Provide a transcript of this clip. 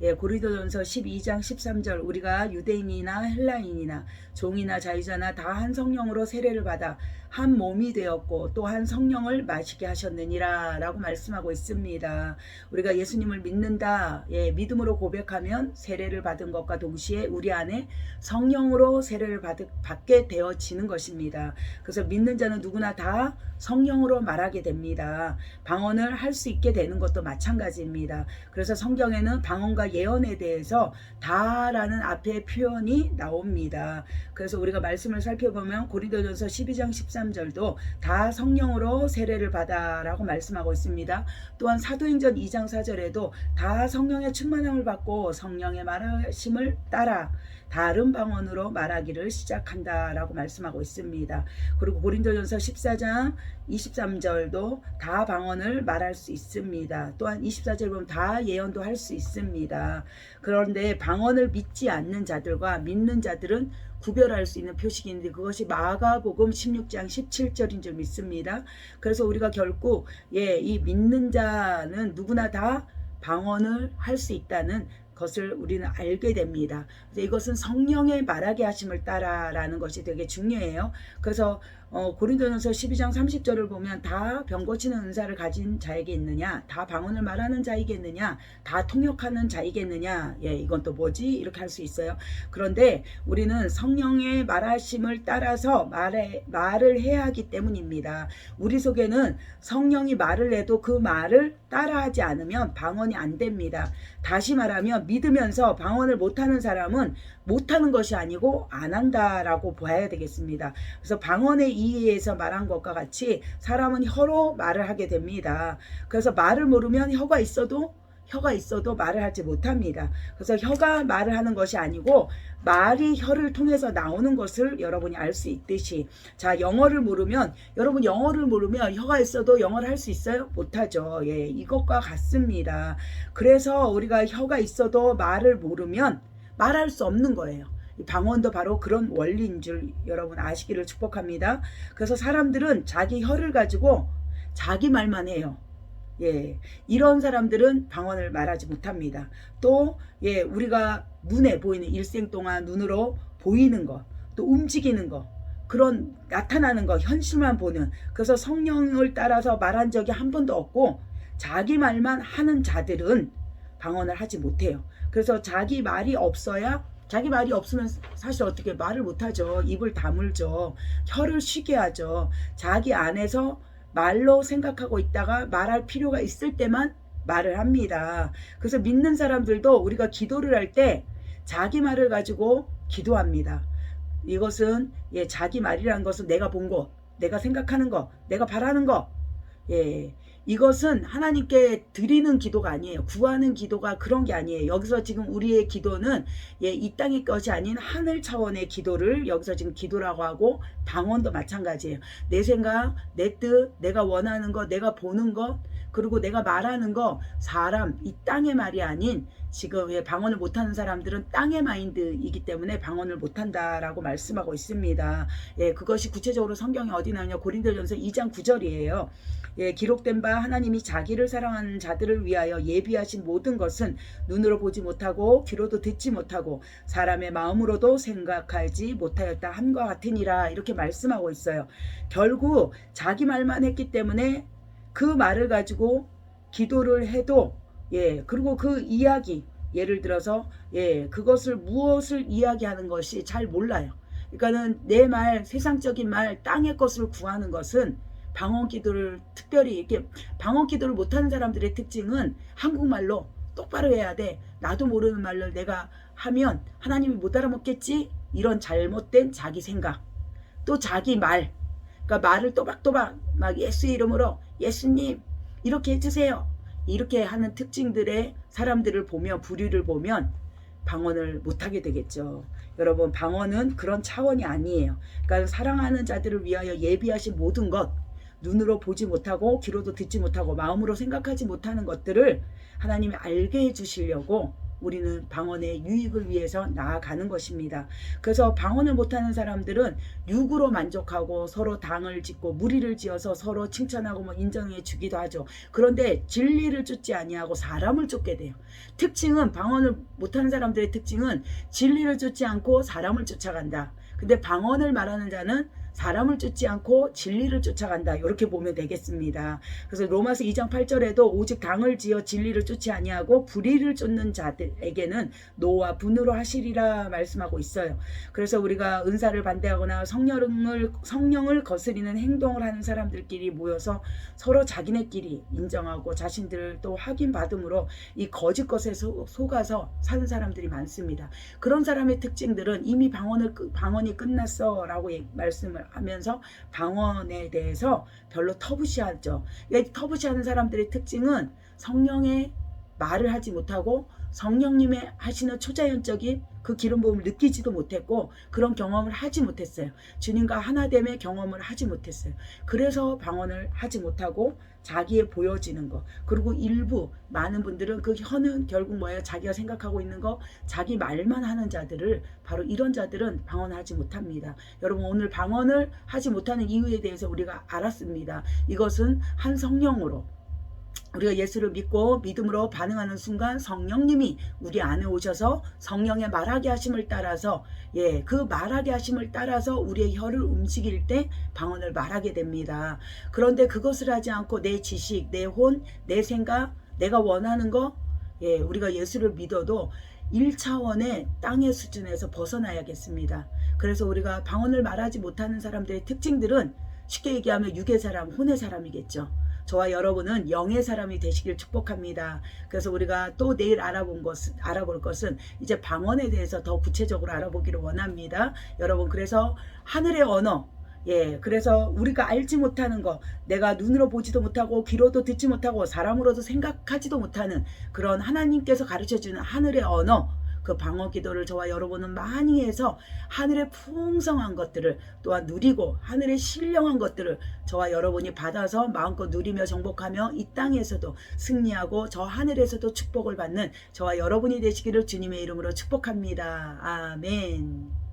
예, 고린도전서 12장 13절 우리가 유대인이나 헬라인이나 종이나 자유자나 다 한 성령으로 세례를 받아 한 몸이 되었고 또 한 성령을 마시게 하셨느니라라고 말씀하고 있습니다. 우리가 예수님을 믿는다. 예, 믿음으로 고백하면 세례를 받은 것과 동시에 우리 안에 성령으로 세례를 받, 받게 되어지는 것입니다. 그래서 믿는 자는 누구나 다 성령으로 말하게 됩니다. 방언을 할 수 있게 되는 것도 마찬가지입니다. 그래서 성경에는 방언과 예언에 대해서 다라는 앞에 표현이 나옵니다. 그래서 우리가 말씀을 살펴보면 고린도전서 12장 13절도 다 성령으로 세례를 받아라고 말씀하고 있습니다. 또한 사도행전 2장 4절에도 다 성령의 충만함을 받고 성령의 말하심을 따라 다른 방언으로 말하기를 시작한다라고 말씀하고 있습니다. 그리고 고린도전서 14장 23절도 다 방언을 말할 수 있습니다. 또한 24절 보면 다 예언도 할 수 있습니다. 그런데 방언을 믿지 않는 자들과 믿는 자들은 구별할 수 있는 표식인데 그것이 마가복음 16장 17절인 줄 믿습니다. 그래서 우리가 결국 예, 이 믿는 자는 누구나 다 방언을 할 수 있다는 것을 우리는 알게 됩니다. 이것은 성령의 말하게 하심을 따라라는 것이 되게 중요해요. 그래서 어, 고린도전서 12장 30절을 보면 다 병 고치는 은사를 가진 자에게 있느냐, 다 방언을 말하는 자에게 있느냐, 다 통역하는 자에게 있느냐, 예, 이건 또 뭐지? 이렇게 할 수 있어요. 그런데 우리는 성령의 말하심을 따라서 말해, 말을 해야 하기 때문입니다. 우리 속에는 성령이 말을 해도 그 말을 따라하지 않으면 방언이 안 됩니다. 다시 말하면 믿으면서 방언을 못하는 사람은 못하는 것이 아니고 안 한다라고 봐야 되겠습니다. 그래서 방언의 이해에서 말한 것과 같이 사람은 혀로 말을 하게 됩니다. 그래서 말을 모르면 혀가 있어도 혀가 있어도 말을 하지 못합니다. 그래서 혀가 말을 하는 것이 아니고 말이 혀를 통해서 나오는 것을 여러분이 알 수 있듯이 자 영어를 모르면 여러분 영어를 모르면 혀가 있어도 영어를 할 수 있어요? 못하죠. 예, 이것과 같습니다. 그래서 우리가 혀가 있어도 말을 모르면 말할 수 없는 거예요. 이 방언도 바로 그런 원리인 줄 여러분 아시기를 축복합니다. 그래서 사람들은 자기 혀를 가지고 자기 말만 해요. 예, 이런 사람들은 방언을 말하지 못합니다. 또, 예, 우리가 눈에 보이는 일생 동안 눈으로 보이는 것, 또 움직이는 것, 그런 나타나는 것, 현실만 보는, 그래서 성령을 따라서 말한 적이 한 번도 없고, 자기 말만 하는 자들은 방언을 하지 못해요. 그래서 자기 말이 없어야 자기 말이 없으면 사실 어떻게 말을 못하죠. 입을 다물죠. 혀를 쉬게 하죠. 자기 안에서 말로 생각하고 있다가 말할 필요가 있을 때만 말을 합니다. 그래서 믿는 사람들도 우리가 기도를 할 때 자기 말을 가지고 기도합니다. 이것은 예, 자기 말이라는 것은 내가 본 것, 내가 생각하는 것, 내가 바라는 것. 예. 이것은 하나님께 드리는 기도가 아니에요. 구하는 기도가 그런 게 아니에요. 여기서 지금 우리의 기도는 예, 이 땅의 것이 아닌 하늘 차원의 기도를 여기서 지금 기도라고 하고 방언도 마찬가지예요. 내 생각, 내 뜻, 내가 원하는 것, 내가 보는 것, 그리고 내가 말하는 거 사람 이 땅의 말이 아닌 지금 왜 방언을 못하는 사람들은 땅의 마인드이기 때문에 방언을 못한다라고 말씀하고 있습니다. 예, 그것이 구체적으로 성경에 어디 나오냐 고린도전서 2장 9절이에요. 예, 기록된 바 하나님이 자기를 사랑하는 자들을 위하여 예비하신 모든 것은 눈으로 보지 못하고 귀로도 듣지 못하고 사람의 마음으로도 생각하지 못하였다 함과 같으니라 이렇게 말씀하고 있어요. 결국 자기 말만 했기 때문에 그 말을 가지고 기도를 해도 예 그리고 그 이야기 예를 들어서 예 그것을 무엇을 이야기하는 것이 잘 몰라요. 그러니까는 내 말 세상적인 말 땅의 것을 구하는 것은 방언 기도를 특별히 이렇게 방언 기도를 못하는 사람들의 특징은 한국말로 똑바로 해야 돼. 나도 모르는 말을 내가 하면 하나님이 못 알아먹겠지? 이런 잘못된 자기 생각. 또 자기 말. 그러니까 말을 또박또박 막 예수 이름으로 예수님 이렇게 해주세요. 이렇게 하는 특징들의 사람들을 보며 부류를 보면 방언을 못하게 되겠죠. 여러분 방언은 그런 차원이 아니에요. 그러니까 사랑하는 자들을 위하여 예비하신 모든 것 눈으로 보지 못하고 귀로도 듣지 못하고 마음으로 생각하지 못하는 것들을 하나님이 알게 해주시려고 우리는 방언의 유익을 위해서 나아가는 것입니다. 그래서 방언을 못하는 사람들은 육으로 만족하고 서로 당을 짓고 무리를 지어서 서로 칭찬하고 뭐 인정해 주기도 하죠. 그런데 진리를 쫓지 아니하고 사람을 쫓게 돼요. 특징은 방언을 못하는 사람들의 특징은 진리를 쫓지 않고 사람을 쫓아간다. 근데 방언을 말하는 자는 사람을 쫓지 않고 진리를 쫓아간다. 이렇게 보면 되겠습니다. 그래서 로마서 2장 8절에도 오직 당을 지어 진리를 쫓지 아니하고 불의를 쫓는 자들에게는 노와 분으로 하시리라 말씀하고 있어요. 그래서 우리가 은사를 반대하거나 성령을 성령을 거스리는 행동을 하는 사람들끼리 모여서 서로 자기네끼리 인정하고 자신들을 또 확인받음으로 이 거짓 것에 소- 속아서 사는 사람들이 많습니다. 그런 사람의 특징들은 이미 방언을 끝- 방언이 끝났어라고 얘- 말씀을 하면서 방언에 대해서 별로 터부시하죠. 이 터부시하는 사람들의 특징은 성령의 말을 하지 못하고 성령님의 하시는 초자연적인 그 기름 부음을 느끼지도 못했고 그런 경험을 하지 못했어요. 주님과 하나됨의 경험을 하지 못했어요. 그래서 방언을 하지 못하고 자기의 보여지는 거 그리고 일부 많은 분들은 그 혀는 결국 뭐예요? 자기가 생각하고 있는 거 자기 말만 하는 자들을 바로 이런 자들은 방언하지 못합니다. 여러분 오늘 방언을 하지 못하는 이유에 대해서 우리가 알았습니다. 이것은 한 성령으로 우리가 예수를 믿고 믿음으로 반응하는 순간 성령님이 우리 안에 오셔서 성령의 말하게 하심을 따라서 예, 그 말하게 하심을 따라서 우리의 혀를 움직일 때 방언을 말하게 됩니다. 그런데 그것을 하지 않고 내 지식, 내 혼, 내 생각, 내가 원하는 거 예, 우리가 예수를 믿어도 1차원의 땅의 수준에서 벗어나야겠습니다. 그래서 우리가 방언을 말하지 못하는 사람들의 특징들은 쉽게 얘기하면 육의 사람, 혼의 사람이겠죠. 저와 여러분은 영의 사람이 되시길 축복합니다. 그래서 우리가 또 내일 알아본 것은 알아볼 것은 이제 방언에 대해서 더 구체적으로 알아보기를 원합니다. 여러분 그래서 하늘의 언어 예, 그래서 우리가 알지 못하는 거, 내가 눈으로 보지도 못하고 귀로도 듣지 못하고 사람으로도 생각하지도 못하는 그런 하나님께서 가르쳐 주는 하늘의 언어, 그 방어 기도를 저와 여러분은 많이 해서 하늘의 풍성한 것들을 또한 누리고 하늘의 신령한 것들을 저와 여러분이 받아서 마음껏 누리며 정복하며 이 땅에서도 승리하고 저 하늘에서도 축복을 받는 저와 여러분이 되시기를 주님의 이름으로 축복합니다. 아멘.